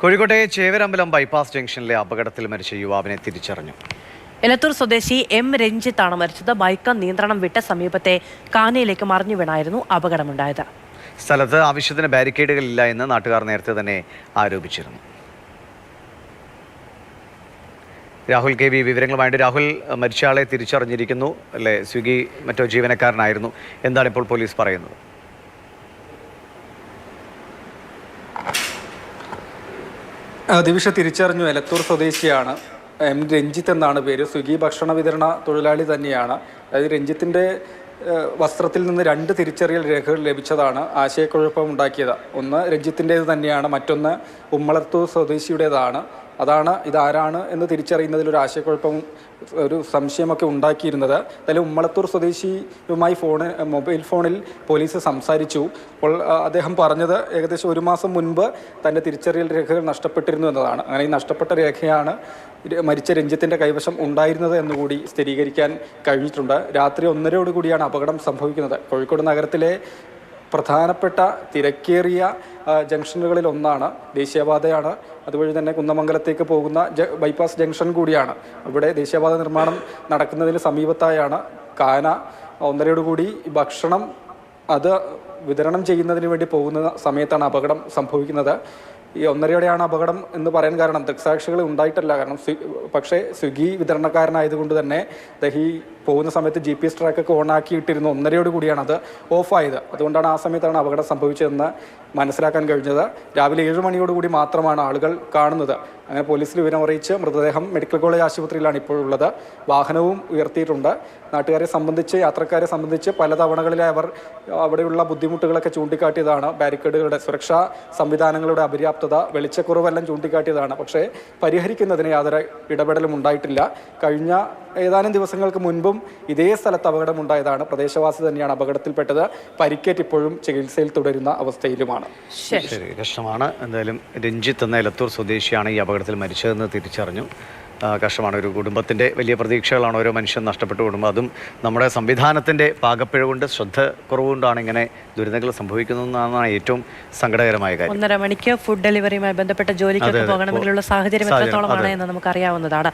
കോഴിക്കോട്ടെ ചേവരമ്പലം ബൈപ്പാസ് ജംഗ്ഷനിലെ അപകടത്തിൽ മരിച്ച യുവാവിനെ തിരിച്ചറിഞ്ഞു. എലത്തൂർ സ്വദേശി എം രഞ്ജിത്താണ് മരിച്ചത്. ബൈക്ക് നിയന്ത്രണം വിട്ട സമീപത്തെ കാനയിലേക്ക് മറിഞ്ഞു വീണായിരുന്നു അപകടമുണ്ടായത്. സ്ഥലത്ത് ആവശ്യത്തിന് ബാരിക്കേഡുകളില്ല എന്ന് നാട്ടുകാർ നേരത്തെ തന്നെ ആരോപിച്ചിരുന്നു. രാഹുൽ കെ വി വിവരങ്ങളുമായിട്ട് രാഹുൽ മരിച്ചയാളെ തിരിച്ചറിഞ്ഞിരിക്കുന്നു. അല്ലെ സ്വിഗ്ഗി മറ്റോ ജീവനക്കാരനായിരുന്നു. എന്താണ് ഇപ്പോൾ പോലീസ് പറയുന്നത്? ദിവിഷ തിരിച്ചറിഞ്ഞു. എലത്തൂർ സ്വദേശിയാണ്. എം. രഞ്ജിത്ത് എന്നാണ് പേര്. സ്വിഗ്ഗി ഭക്ഷണ വിതരണ തൊഴിലാളി തന്നെയാണ്. അതായത് രഞ്ജിത്തിന്റെ വസ്ത്രത്തിൽ നിന്ന് രണ്ട് തിരിച്ചറിയൽ രേഖകൾ ലഭിച്ചതാണ് ആശയക്കുഴപ്പം ഉണ്ടാക്കിയത് ഒന്ന് രഞ്ജിത്തിന്റേത് തന്നെയാണ്. മറ്റൊന്ന് ഉമ്മളത്തൂർ സ്വദേശിയുടേതാണ്. അതാണ് ഇതാരാണ് എന്ന് തിരിച്ചറിയുന്നതിൽ ഒരു ആശയക്കുഴപ്പം ഒരു സംശയമൊക്കെ ഉണ്ടാക്കിയിരുന്നത്. അതിൽ ഉമ്മളത്തൂർ സ്വദേശിയുമായി ഫോണ് മൊബൈൽ ഫോണിൽ പോലീസ് സംസാരിച്ചു. അപ്പോൾ അദ്ദേഹം പറഞ്ഞത് ഏകദേശം ഒരു മാസം മുൻപ് തന്റെ തിരിച്ചറിയൽ രേഖകൾ നഷ്ടപ്പെട്ടിരുന്നു എന്നതാണ്. അങ്ങനെ ഈ നഷ്ടപ്പെട്ട രേഖയാണ് മരിച്ച രഞ്ജിത്തിന്റെ കൈവശം ഉണ്ടായിരുന്നത് എന്നുകൂടി സ്ഥിരീകരിക്കാൻ കഴിഞ്ഞിട്ടുണ്ട്. രാത്രി ഒന്നരയോടുകൂടിയാണ് അപകടം സംഭവിക്കുന്നത്. കോഴിക്കോട് നഗരത്തിലെ പ്രധാനപ്പെട്ട തിരക്കേറിയ ജംഗ്ഷനുകളിൽ ഒന്നാണ് ദേശീയപാതയാണ്. അതുവഴി തന്നെ കുന്നമംഗലത്തേക്ക് പോകുന്ന ബൈപ്പാസ് ജംഗ്ഷൻ കൂടിയാണ്. ഇവിടെ ദേശീയപാത നിർമ്മാണം നടക്കുന്നതിന് സമീപത്തായാണ് കാന. ഒന്നരയോടുകൂടി ഭക്ഷണം അത് വിതരണം ചെയ്യുന്നതിന് വേണ്ടി പോകുന്ന സമയത്താണ് അപകടം സംഭവിക്കുന്നത്. ഈ ഒന്നരയോടെയാണ് അപകടം എന്ന് പറയാൻ കാരണം. ദൃക്സാക്ഷികൾ ഉണ്ടായിട്ടല്ല. കാരണം പക്ഷേ സ്വിഗ്ഗി വിതരണക്കാരനായതുകൊണ്ട് തന്നെ ഈ പോകുന്ന സമയത്ത് ജി പി എസ് ട്രാക്കൊക്കെ ഓണാക്കിയിട്ടിരുന്നു ഒന്നരയോട് കൂടിയാണ് അത് ഓഫായത് അതുകൊണ്ടാണ് ആ സമയത്താണ് അപകടം സംഭവിച്ചതെന്ന് മനസ്സിലാക്കാൻ കഴിഞ്ഞത്. രാവിലെ ഏഴ് മണിയോടുകൂടി മാത്രമാണ് ആളുകൾ കാണുന്നത്. അങ്ങനെ പോലീസിൽ വിവരം അറിയിച്ച് മൃതദേഹം മെഡിക്കൽ കോളേജ് ആശുപത്രിയിലാണ് ഇപ്പോഴുള്ളത് വാഹനവും ഉയർത്തിയിട്ടുണ്ട്. നാട്ടുകാരെ സംബന്ധിച്ച് യാത്രക്കാരെ സംബന്ധിച്ച് പല തവണകളിലായി അവർ അവിടെയുള്ള ബുദ്ധിമുട്ടുകളൊക്കെ ചൂണ്ടിക്കാട്ടിയതാണ്. ബാരിക്കേഡുകളുടെ സുരക്ഷാ സംവിധാനങ്ങളുടെ അപര്യാപ്തത വെളിച്ചക്കുറവെല്ലാം ചൂണ്ടിക്കാട്ടിയതാണ്. പക്ഷേ പരിഹരിക്കുന്നതിന് യാതൊരു ഇടപെടലും ഉണ്ടായിട്ടില്ല. കഴിഞ്ഞ ഏതാനും ദിവസങ്ങൾക്ക് മുൻപും ഇതേ സ്ഥലത്ത് അപകടമുണ്ടായതാണ്. പ്രദേശവാസി തന്നെയാണ് അപകടത്തിൽപ്പെട്ടത്. പരിക്കേറ്റ് ഇപ്പോഴും ചികിത്സയിൽ തുടരുന്ന അവസ്ഥയിലുമാണ്. ശരി. ശരി കഷ്ടമാണ്. എന്തായാലും രഞ്ജിത്ത് എന്ന എലത്തൂർ സ്വദേശിയാണ് ഈ അപകടത്തിൽ മരിച്ചതെന്ന് തിരിച്ചറിഞ്ഞു. കഷ്ടമാണ്. ഒരു കുടുംബത്തിന്റെ വലിയ പ്രതീക്ഷകളാണ് ഓരോ മനുഷ്യൻ നഷ്ടപ്പെട്ടു കൂടുമ്പോൾ അതും നമ്മുടെ സംവിധാനത്തിന്റെ പാകപ്പിഴ കൊണ്ട് ശ്രദ്ധ കുറവുകൊണ്ടാണ് ഇങ്ങനെ ദുരിതങ്ങൾ സംഭവിക്കുന്നതെന്നാണ് ഏറ്റവും സങ്കടകരമായ കാര്യം. ഒന്നര മണിക്ക് ഫുഡ് ഡെലിവറിയുമായി ബന്ധപ്പെട്ട ജോലിക്കൊക്കെ. പോകണമെങ്കിലുള്ള സാഹചര്യം എത്രത്തോളമാണ്. എന്ന് നമുക്കറിയാവുന്നതാണ്.